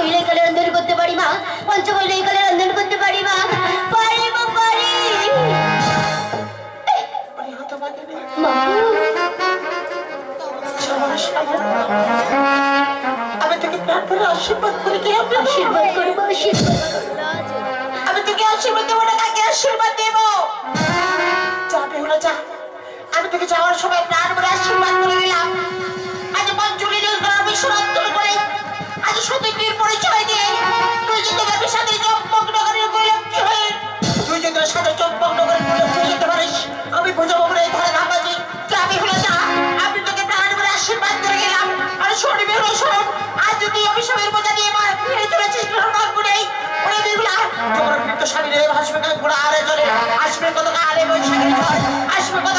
কইলে কালে রন্ধন করতে পারি মা? পঞ্চ কইলে কালে রন্ধন করতে পারি মা? পারি মা পারি। আমি তোকে প্রাণ আশীর্বাদ করে। আশীর্বাদ করব আশীর্বাদ আমি তোকে আশীর্বাদ দেবো না কাকে আশীর্বাদ দেবো? যা বেহুলা যা। আমি তোকে যাওয়ার সময় প্রাণ ভরে আশীর্বাদ করে গেলাম আজ মঞ্জুরি করার বিশ্বরত্ন করে সতীর পরিচয় দিয়ে তুই যে তোদের সাথে চম্পক নগরের গোলক্ষী হয়ে তুই যে তোর সাথে চম্পক নগরের গোলক্ষী যেতে পারিস। আমি বুঝাবো বলে এই ধরে ভাবাজি যা বেহুলা যা, আমি তোকে প্রাণ ভরে আশীর্বাদ করে গেলাম। আর শোন বেহুলা শোন, আজ যদি অভিশাপের বোঝা দিয়ে মা ফিরে চলেছিস গ্রহণ করে ওরে বেহুলা, তোমার মৃত্যু স্বামী রে আসবে কত ঘোড়া আরে চলে আসবে কত আরে বৈশাখের ঝড়? আসবে কত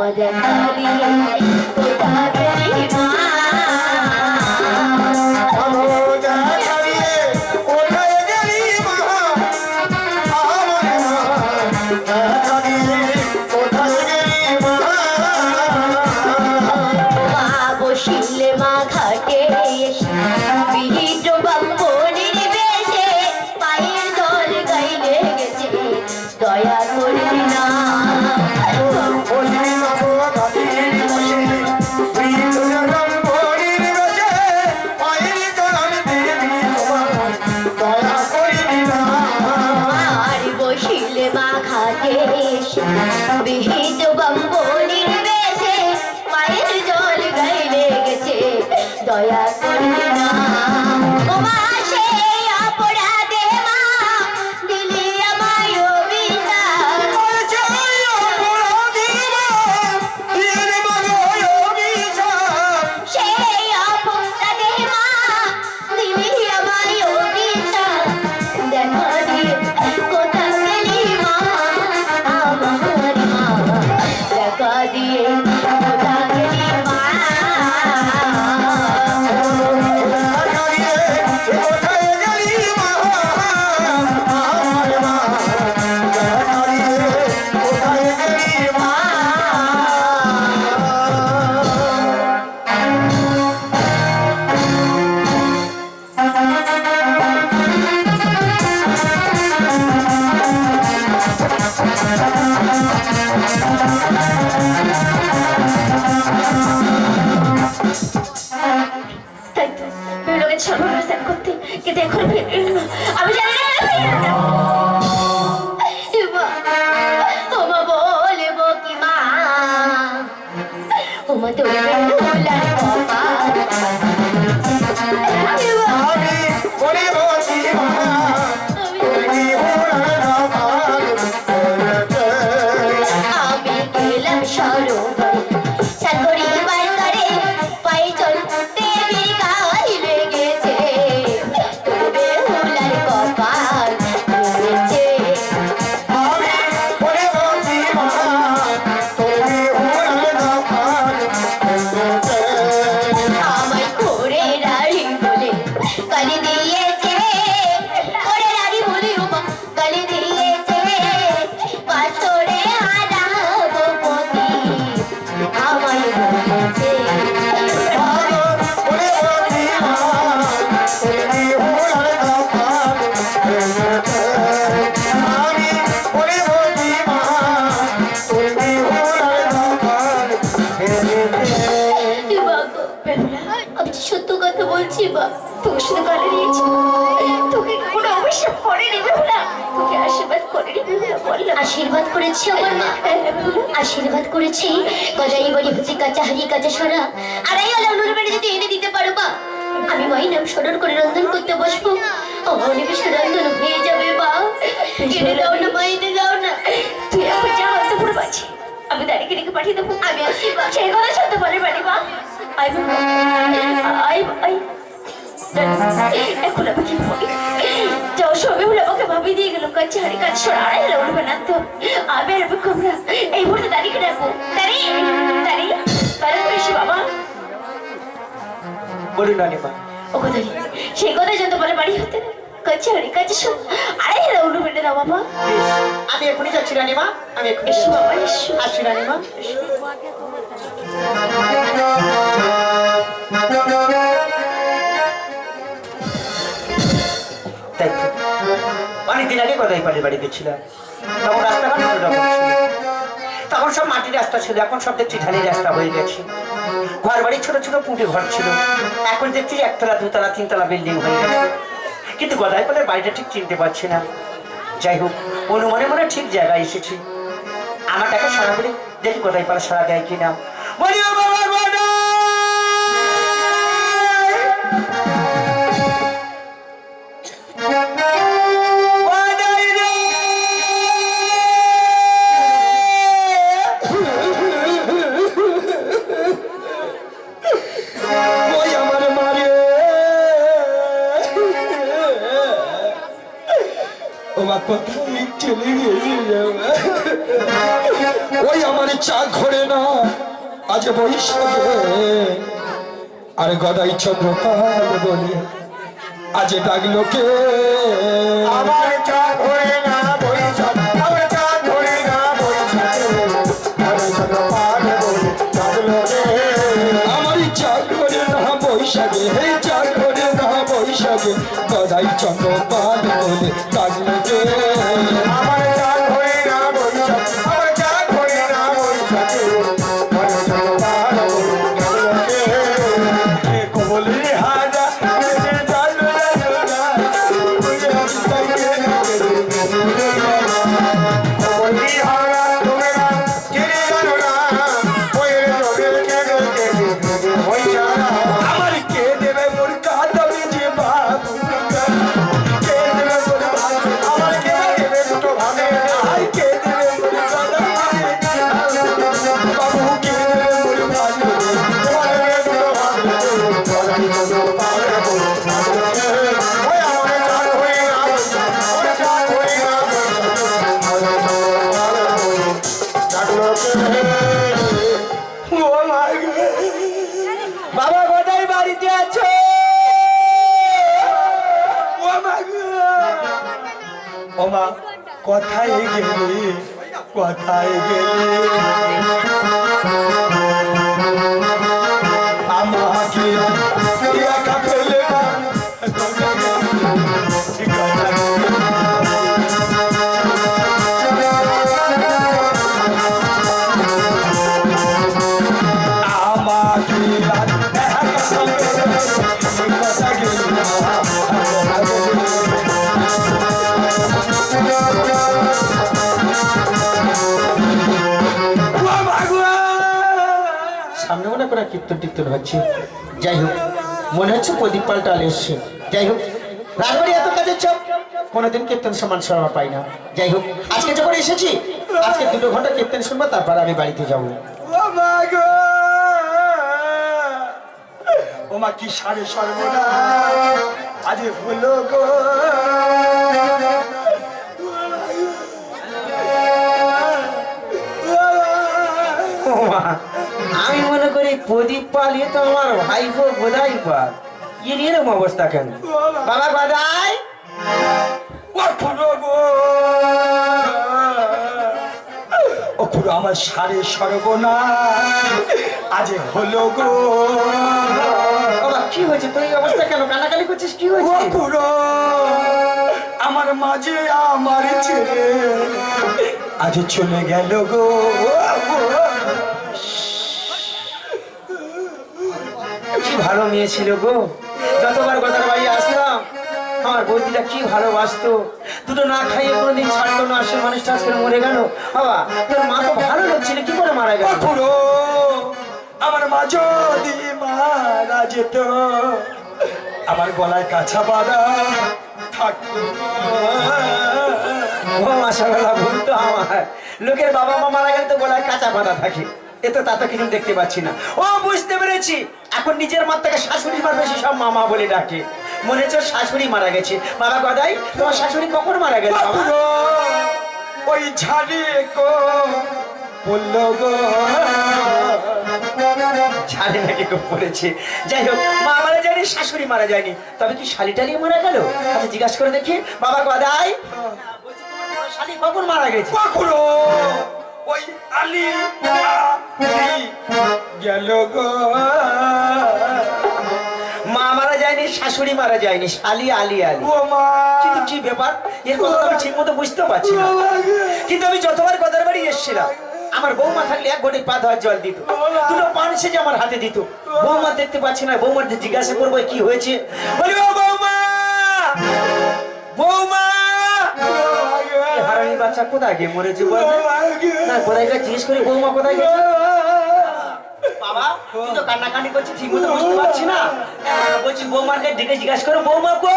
ওমা দেখা দিয়ে সত্য কথা বলছি বা তোকে শুধু গালে দিয়েছি। তোকে কোনো অভিশাপ করে নেবে না তোকে আশীর্বাদ করে নেবে আশীর্বাদ করেছে আমার মা। আশীর্বাদ করেছি। গজাই বাড়ি হতে কাঁচা হারিয়ে কাঁচা সরা আড়াই আলা অনুর বাড়ি যদি এনে দিতে পারো বা আমি মাই নাম স্মরণ করে রন্ধন করতে বসবো। অনেক রন্ধন হয়ে যাবে বা এনে দাও না মা এনে দাও না। তুই এখন যা অন্তপুরে পাচ্ছি আমি দাঁড়িয়ে রেখে পাঠিয়ে দেবো। আমি আসি বা সেই কথা সত্য বলে বাড়ি মা আই আই আই এখন আমি কি বলি। যাও সবে হলে আমাকে ভাবি দিয়ে গেল কাছে হারি কাছে সরা আড়াই হলে উঠবে না তো। আমি আর কমরা এই মুহূর্তে দাঁড়িয়ে রাখব? দাঁড়িয়ে দাঁড়িয়ে। দাঁড়িয়ে করিস বাবা। বলুন রানীমা। ও কথা সেই কথা জানতে পারে বাড়ি হতে। কাছে হারি কাছে সব আড়াই হলে উঠবে না বাবা। আমি এখনই যাচ্ছি রানীমা আমি এখনই এসো বাবা এসো। আসি রানীমা। অনেকদিন আগে গদাই বাড়ি গেছিলাম তখন রাস্তাঘাট তখন সব মাটির রাস্তা ছিল, এখন সব দেখছি রাস্তা হয়ে গেছে। ঘর বাড়ি ছোট ছোট পুঁটে ঘর ছিল। এখন দেখছি একতলা, দুতলা, তিনতলা বিল্ডিং হয়ে গেছে। কিন্তু গদাই পাড়ের বাড়িটা ঠিক চিনতে পারছি না। যাই হোক, অনুমানে মনে ঠিক জায়গায় এসেছি। আমার টাকা সারা বলে দেখি গদাই পারে সারা দেয় কিনা। বলি বাবা আজ বৈশাখে আর গদাই চন্দ্রকাল বলে আজ ডাকলো কে? আমার চা ঘোরে না বৈশাখ আমার চা ঘোরে না বৈশাখ আমার চা ঘরে না বৈশাখে হে চা ঘরে না বৈশাখে গদাই চন্দ্রকাল বলে বাবা কোথায় বাড়িতে আছো। ওমা কথায় গেলি? কোথায় গেলে? সামনে মনে করে কীর্তন টীর্তন হচ্ছে। যাই হোক, মনে হচ্ছে প্রদীপ পাল্টাল এসছে। যাই হোক, রাজবাড়ি এত কাজের চাপ, কোনোদিন কীর্তন সমান শোনা পাই না। যাই হোক, আজকে যখন এসেছি, আজকে দুটো ঘণ্টা কীর্তন শুনব, তারপর আমি বাড়িতে যাব। ও মা কি সারে সর্বনা আজ হলো গো। আমি মনে করি প্রদীপ পাল এ তো আমার ভাইপো বোধাই পাল এর এরকম অবস্থা কেন? বাবা বাদাই গো। আমার সারে সর্বনা আজ হলো গো। কি হয়েছে? তোর এই অবস্থা কেন? কানাকানি করছিস? কি হয়েছে? আমার মাঝে আমার ছেলে আজ চলে গেল গো। কি ভালো মেয়ে ছিল গো। যতবার গদার বাড়ি আসলাম আমার বৌদিটা কি ভালোবাসতো। দুটো না খাইয়ে কোনোদিন ছাড়তো না সে মানুষটা আজকে মরে গেল। বাবা তোর মা তো ভালো লোক ছিল কি করে মারা গেল? খুড়ো আমার মা যদি মারা যেত, আমার গলায় কাছা বাঁধা থাকতো মাসাল্লাহ ভুল তো আমার লোকের বাবা মা মারা গেলে তো গলায় কাঁচা বাঁধা থাকে। এ তো তা তো কিছু দেখতে পাচ্ছি না। ও, বুঝতে পেরেছি। এখন নিজের মার থেকে শাশুড়ি মার বেশি সব মামা বলে ডাকে। মনে হচ্ছে শাশুড়ি মারা গেছে। বাবা গদাই, তোমার শাশুড়ি কখন মারা গেছে? ওই ঝাড়ি গো। ছাড়ে নাকি খুব পড়েছে যাই হোক মা মারা যায়নি শাশুড়ি মারা যায়নি। তবে কি শালিটালি মারা গেল? আচ্ছা জিজ্ঞাসা করে দেখি। বাবা গদাই। বলছি, তোমার বড় শালি কখন মারা গেছে? খুড়ো ওই আলি আলি গেল গো। মা মারা যায়নি শাশুড়ি মারা যায়নি শালি আলি আলি। ও মা। কিন্তু কি ব্যাপার? এর কথা আমি ঠিক মতো বুঝতে পারছি না। কিন্তু আমি যতবার গদার বাড়ি এসেছিলাম আমার বৌমা থাকলে এক ঘটি পা ধোয়ার জল দিত। দুটো পান সেজে আমার হাতে দিত। বৌমা দেখতে পাচ্ছি না বৌমার জিজ্ঞাসা করব কি হয়েছে? বলি বৌমা! বৌমা! বাচ্চা কোথায় গিয়ে মরেছে বলবে না কোথায় গেছে জিজ্ঞেস করি বৌমা কোথায় গেছে বাবা তুই তো কান্নাকানি করছিস ঠিক মতো বুঝতে পারছি না। আহ, বলছি বৌমাকে ডেকে জিজ্ঞাসা করো বৌমা কো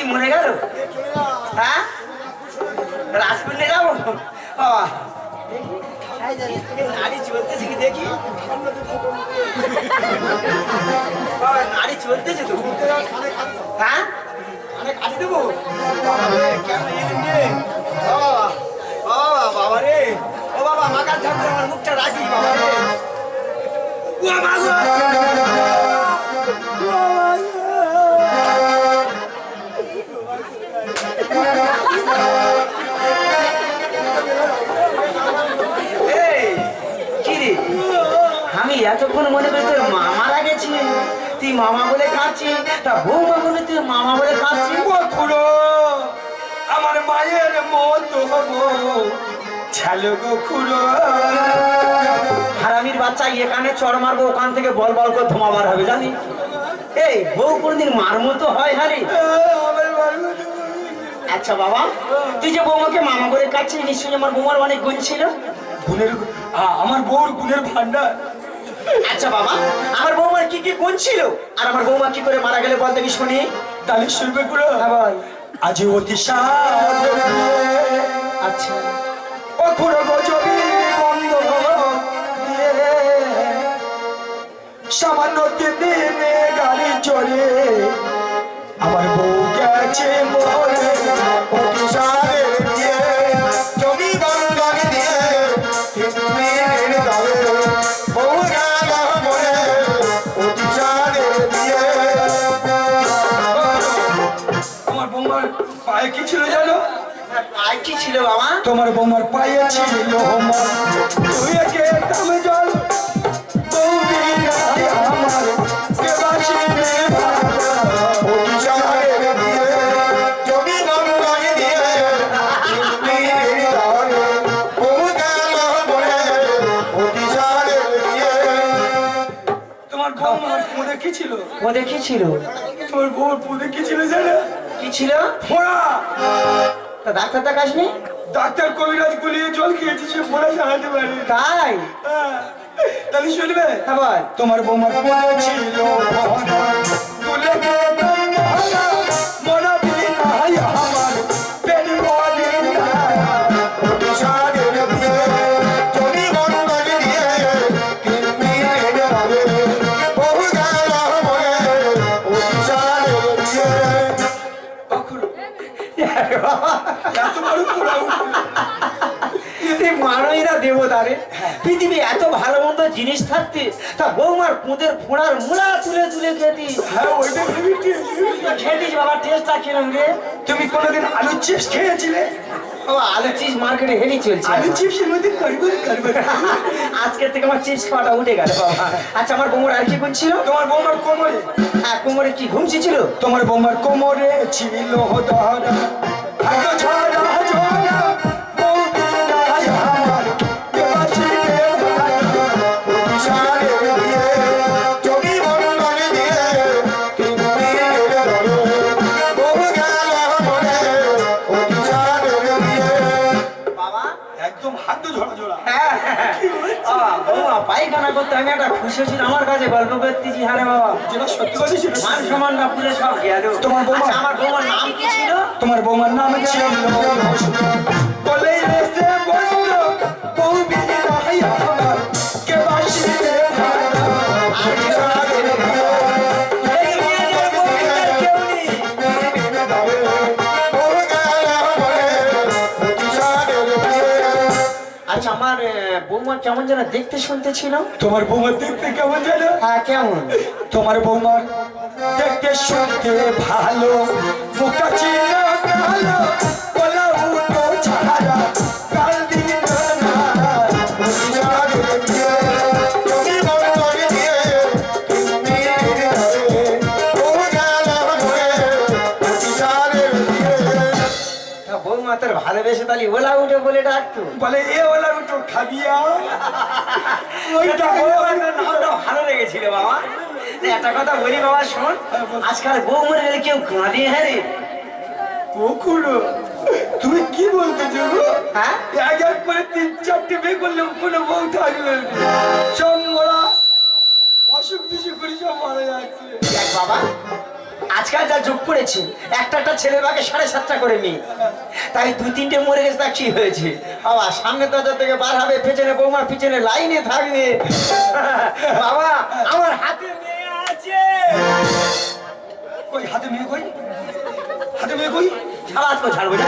তুই মরে গেল? হ্যাঁ? রাজপুরে যাব? বাবা। নারী চলতেছে কি দেখি? বাবা, নারী চলতেছে তো। হ্যাঁ? কাটি দেবো? বাবা বাবা বাবা রে। ও বাবা মাকার ঠাকুর আমার মুখটা রাখি, বাবা রে। মা এতক্ষণ মনে করি তোর মা মারা গেছে তুই মামা বলে কাঁদছিস তা বৌমা বলে তুই মামা বলে খুড়ো আমার মায়ের মতো হব। ছালো গো খুড়ো। হারামির বাচ্চা এখানে চড় মারবো ওখান থেকে বল বল করে ধোমাবার হবে জানি এই বউ কোনদিন মার মতো হয় হারি আচ্ছা বাবা তুই যে বৌমাকে মামা করে কাটছিস নিশ্চয়ই আমার বৌমার অনেক গুণ ছিল। গুণের আমার বউর গুণের ভান্ডার আচ্ছা বাবা আমার বৌমার কি কি গুণ ছিল আর আমার বৌমা কি করে মারা গেলে বল দেখি শুনি তাহলে শুনবে খুড়ো হ্যাঁ আজ অতি আচ্ছা। ও গজবি বন্ধ দিয়ে সামান্য তিন দিনে গাড়ি চড়ে। আমার বউ গেছে মরে অতি জমি দিয়ে বউ আর কি ছিল বাবা। তোমার বৌমার পায়ে ছিল। মন তুই একে দামে জল কে পুঁদে কি ছিল? ছিল? তোমার বউর পুঁদে কি ছিল জানো? কি ছিল? ফোড়া। তা ডাক্তার দেখাসনি? ডাক্তার কবিরাজ গুলিয়ে জল খেয়েছে সে পড়ে সারাতে পারে তাই? হ্যাঁ, তাহলে শুনবে? হ্যাঁ বল। তোমার বৌমা ছিল? এত বড় পোড়া উঠবে। সেই মানুষই দেবতা রে পৃথিবী এত ভালো মন্দ জিনিস থাকতে তা বৌমার পুঁদের ফোঁড়ার মুলা তুলে তুলে খেতি। হ্যাঁ খেতিস বাবা টেস্টটা কিরম রে? তুমি কোনোদিন আলুর চিপস খেয়েছিলে? আলু চিপস মার্কেটে হেরি চলছে আলু চিপসের মধ্যে কারবার কারবার আজকের থেকে আমার চিপস খাওয়াটা উঠে গেল বাবা। আচ্ছা আমার বোমার আর কি ছিল? তোমার বোমার কোমরে। হ্যাঁ কোমরে কি ঘুমছি ছিল? তোমার বোমার কোমরে ছিল ধরা। ভাগ্য ঝরা পায়খানা আমি একটা খুশি হয়েছি আমার কাছে গল্প করতেছি হ্যাঁ রে বাবা। যেটা সত্যি কথা ছিল মান সম্মান না পুরে সব গেল। তোমার বৌমা? আচ্ছা, আমার বৌমার নাম কি ছিল? তোমার বৌমার নাম ছিল বলে এসে বসল কেমন যেন দেখতে শুনতে ছিল? তোমার বৌমা দেখতে কেমন যেন? হ্যাঁ কেমন? তোমার বৌমা দেখতে শুনতে ভালো মুখটা ছিল কালো বলা উঠো ছাড়া। বলে ডাকতো। বলে এ ওলা উঠো খাবিয়া। ওইটা নামটা ভালো লেগেছিল বাবা। একটা কথা বলি বাবা শোন। আজকাল বউ মরে গেলে কেউ কাঁদে হ্যাঁ রে? ওকুলো তুমি কি বলতে গো হ্যাঁ? এক এক করে তিন চারটে বিয়ে করলে কোনো বউ থাকবে। সব মোরা অসুখ বিসুখ করে সব মারা যাচ্ছে। বাবা আজকাল যা যুগ পড়েছে একটা একটা ছেলের বাকে সাড়ে সাতটা করে মেয়ে। তাই দুই তিনটে মরে গেছে, তা কি হয়েছে? বাবা, সামনে দরজা থেকে বার হবে, পেছনে বৌমার পিছনে লাইনে থাকবে। বাবা, আমার হাতে মেয়ে আছে। কই, হাতে মেয়ে কই? হাতে মেয়ে কই? ছাড়া তো ছাড়বো না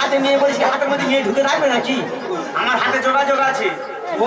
হাতে মেয়ে বলছি, হাতের মধ্যে মেয়ে ঢুকে থাকবে নাকি? আমার হাতে যোগাযোগ আছে। ও